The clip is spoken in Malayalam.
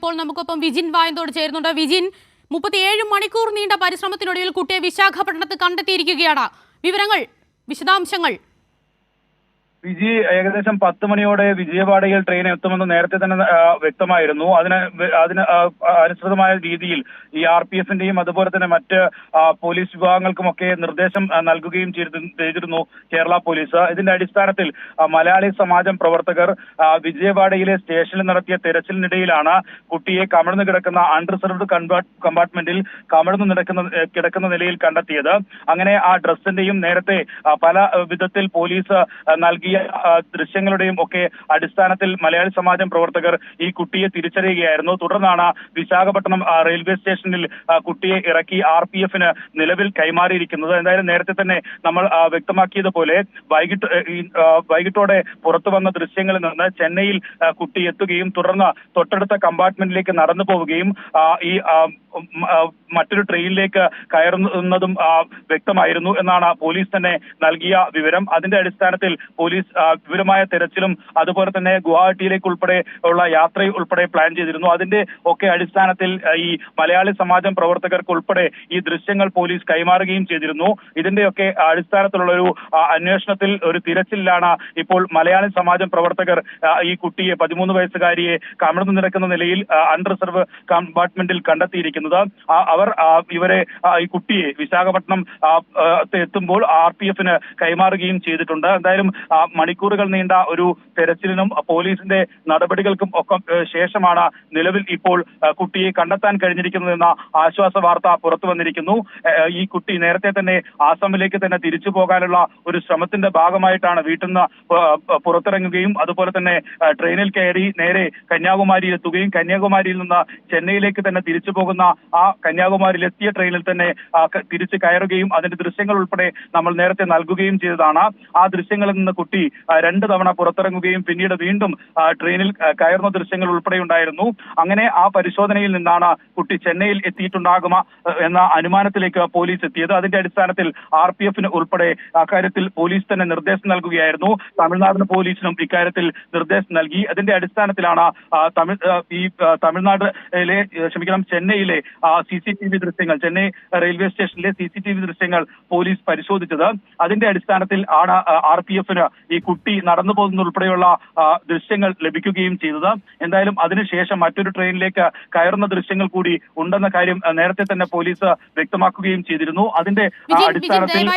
ഇപ്പോൾ നമുക്കൊപ്പം വിജിൻ വായന്തോട് ചേരുന്നുണ്ട്. വിജിൻ മുപ്പത്തിയേഴ് മണിക്കൂർ നീണ്ട പരിശ്രമത്തിനൊടുവിൽ കുട്ടിയെ വിശാഖപട്ടണത്ത് കണ്ടെത്തിയിരിക്കുകയാണ്. വിവരങ്ങൾ വിശദാംശങ്ങൾ വിജി ഏകദേശം പത്ത് മണിയോടെ വിജയവാഡയിൽ ട്രെയിൻ എത്തുമെന്ന് നേരത്തെ തന്നെ വ്യക്തമായിരുന്നു. അതിന് അതിന് അനുസൃതമായ രീതിയിൽ ഈ ആർ പി എഫിന്റെയും അതുപോലെ തന്നെ മറ്റ് പോലീസ് വിഭാഗങ്ങൾക്കുമൊക്കെ നിർദ്ദേശം നൽകുകയും ചെയ്തിരുന്നു കേരള പോലീസ്. ഇതിന്റെ അടിസ്ഥാനത്തിൽ മലയാളി സമാജം പ്രവർത്തകർ വിജയവാഡയിലെ സ്റ്റേഷനിൽ നടത്തിയ തെരച്ചിലിനിടയിലാണ് കുട്ടിയെ കമിഴ്ന്നു കിടക്കുന്ന അൺറിസർവ്ഡ് കമ്പാർട്ട്മെന്റിൽ കമിഴ്ന്നു നടക്കുന്ന കിടക്കുന്ന നിലയിൽ കണ്ടെത്തിയത്. അങ്ങനെ ആ ഡ്രസ്സിന്റെയും നേരത്തെ പല വിധത്തിൽ പോലീസ് ആ, നൽകിയ ദൃശ്യങ്ങളുടെയും ഒക്കെ അടിസ്ഥാനത്തിൽ മലയാളി സമാജം പ്രവർത്തകർ ഈ കുട്ടിയെ തിരിച്ചറിയുകയായിരുന്നു. തുടർന്നാണ് വിശാഖപട്ടണം റെയിൽവേ സ്റ്റേഷനിൽ കുട്ടിയെ ഇറക്കി ആർ പി എഫിന് നിലവിൽ കൈമാറിയിരിക്കുന്നത്. എന്തായാലും നേരത്തെ തന്നെ നമ്മൾ വ്യക്തമാക്കിയതുപോലെ വൈകിട്ട് വൈകിട്ടോടെ പുറത്തു വന്ന ദൃശ്യങ്ങളിൽ നിന്ന് ചെന്നൈയിൽ കുട്ടി എത്തുകയും തുടർന്ന് തൊട്ടടുത്ത കമ്പാർട്ട്മെന്റിലേക്ക് നടന്നു പോവുകയും ഈ മറ്റൊരു ട്രെയിനിലേക്ക് കയറുന്നതും വ്യക്തമായിരുന്നു എന്നാണ് പോലീസ് തന്നെ നൽകിയ വിവരം. അതിന്റെ അടിസ്ഥാനത്തിൽ പോലീസ് ആ, വിപുലമായ തെരച്ചിലും അതുപോലെ തന്നെ ഗുവാഹട്ടിയിലേക്ക് ഉൾപ്പെടെ ഉള്ള യാത്ര ഉൾപ്പെടെ പ്ലാൻ ചെയ്തിരുന്നു. അതിന്റെ ഒക്കെ അടിസ്ഥാനത്തിൽ ഈ മലയാളി സമാജം പ്രവർത്തകർക്ക് ഉൾപ്പെടെ ഈ ദൃശ്യങ്ങൾ പോലീസ് കൈമാറുകയും ചെയ്തിരുന്നു. ഇതിന്റെയൊക്കെ അടിസ്ഥാനത്തിലുള്ള ഒരു അന്വേഷണത്തിൽ ഒരു തിരച്ചിലാണ് ഇപ്പോൾ മലയാളി സമാജം പ്രവർത്തകർ ഈ കുട്ടിയെ പതിമൂന്ന് വയസ്സുകാരിയെ കമിഴ്ന്നു നിരക്കുന്ന നിലയിൽ അൺറിസർവ് കമ്പാർട്ട്മെന്റിൽ കണ്ടെത്തിയിരിക്കുന്നത്. അവർ ഇവരെ ഈ കുട്ടിയെ വിശാഖപട്ടണം എത്തുമ്പോൾ ആർ പി എഫിന് കൈമാറുകയും ചെയ്തിട്ടുണ്ട്. എന്തായാലും മണിക്കൂറുകൾ നീണ്ട ഒരു തെരച്ചിലിനും പോലീസിന്റെ നടപടികൾക്കും ഒക്കെ ശേഷമാണ് നിലവിൽ ഇപ്പോൾ കുട്ടിയെ കണ്ടെത്താൻ കഴിഞ്ഞിരിക്കുന്നതെന്ന ആശ്വാസ വാർത്ത പുറത്തു വന്നിരിക്കുന്നു. ഈ കുട്ടി നേരത്തെ തന്നെ ആസാമിലേക്ക് തന്നെ തിരിച്ചു പോകാനുള്ള ഒരു ശ്രമത്തിന്റെ ഭാഗമായിട്ടാണ് വീട്ടിൽ നിന്ന് പുറത്തിറങ്ങുകയും അതുപോലെ തന്നെ ട്രെയിനിൽ കയറി നേരെ കന്യാകുമാരിയിൽ എത്തുകയും കന്യാകുമാരിയിൽ നിന്ന് ചെന്നൈയിലേക്ക് തന്നെ തിരിച്ചു പോകുന്ന ആ കന്യാകുമാരിയിൽ എത്തിയ ട്രെയിനിൽ തന്നെ തിരിച്ചു കയറുകയും അതിന്റെ ദൃശ്യങ്ങൾ ഉൾപ്പെടെ നമ്മൾ നേരത്തെ നൽകുകയും ചെയ്തതാണ്. ആ ദൃശ്യങ്ങളിൽ നിന്ന് കുട്ടി ആ, രണ്ട് തവണ പുറത്തിറങ്ങുകയും പിന്നീട് വീണ്ടും ട്രെയിനിൽ കയറുന്ന ദൃശ്യങ്ങൾ ഉൾപ്പെടെ ഉണ്ടായിരുന്നു അങ്ങനെ ആ പരിശോധനയിൽ നിന്നാണ് കുട്ടി ചെന്നൈയിൽ എത്തിയിട്ടുണ്ടാകുക എന്ന അനുമാനത്തിലേക്ക് പോലീസ് എത്തിയത്. അതിന്റെ അടിസ്ഥാനത്തിൽ ആർ പി എഫിന് ഉൾപ്പെടെ അക്കാര്യത്തിൽ പോലീസ് തന്നെ നിർദ്ദേശം നൽകുകയായിരുന്നു. തമിഴ്നാടിന് പോലീസിനും ഇക്കാര്യത്തിൽ നിർദ്ദേശം നൽകി. അതിന്റെ അടിസ്ഥാനത്തിലാണ് ഈ തമിഴ്നാട്ടിലെ ക്ഷമിക്കണം ചെന്നൈയിലെ സി സി ടി വി ദൃശ്യങ്ങൾ ചെന്നൈ റെയിൽവേ സ്റ്റേഷനിലെ സി സി ടി വി ദൃശ്യങ്ങൾ പോലീസ് പരിശോധിച്ചത്. അതിന്റെ അടിസ്ഥാനത്തിൽ ആണ് ആർ പി എഫിന് ഈ കുട്ടി നടന്നു പോകുന്ന ഉൾപ്പെടെയുള്ള ദൃശ്യങ്ങൾ ലഭിക്കുകയും ചെയ്തത്. എന്തായാലും അതിനുശേഷം മറ്റൊരു ട്രെയിനിലേക്ക് കയറുന്ന ദൃശ്യങ്ങൾ കൂടി ഉണ്ടെന്ന കാര്യം നേരത്തെ തന്നെ പോലീസ് വ്യക്തമാക്കുകയും ചെയ്തിരുന്നു. അതിന്റെ അടിസ്ഥാനത്തിൽ